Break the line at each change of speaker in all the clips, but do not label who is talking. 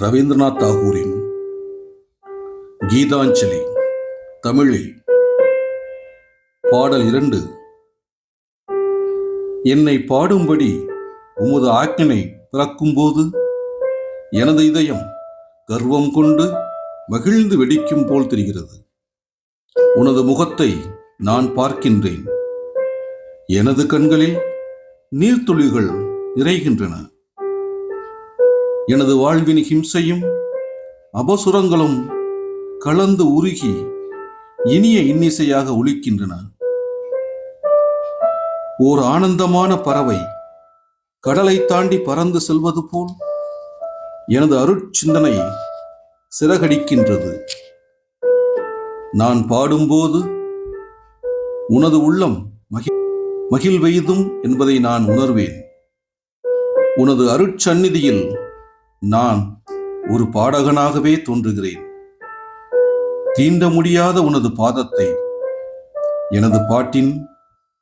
ரவீந்திரநாத் தாகூரின் கீதாஞ்சலி தமிழில் பாடல் இரண்டு. என்னை பாடும்படி உமது ஆக்கினை பிறக்கும்போது எனது இதயம் கர்வம் கொண்டு மகிழ்ந்து வெடிக்கும் போல் தெரிகிறது. உனது முகத்தை நான் பார்க்கின்றேன். எனது கண்களில் நீர்த்துளிகள் நிறைகின்றன. எனது வாழ்வின் ஹிம்சையும் அபசுரங்களும் கலந்து உருகி இனிய இன்னிசையாக ஒலிக்கின்றன. ஓர் ஆனந்தமான பறவை கடலை தாண்டி பறந்து செல்வது போல் எனது அருட்சிந்தனை சிறகடிக்கின்றது. நான் பாடும்போது உனது உள்ளம் மகி மகிழ்வெய்தும் என்பதை நான் உணர்வேன். உனது அருட்சந்நிதியில் நான் ஒரு பாடகனாகவே தோன்றுகிறேன். தீண்ட முடியாத உனது பாதத்தை எனது பாட்டின்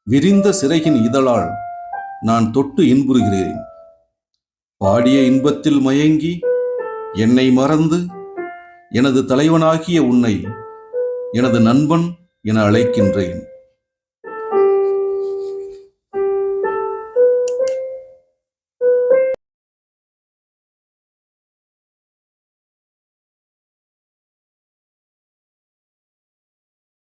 விரிந்த சிறையின் இதழால் நான் தொட்டு இன்புறுகிறேன். பாடிய இன்பத்தில் மயங்கி என்னை மறந்து எனது தலைவனாகிய உன்னை எனது நண்பன் என அழைக்கின்றேன்.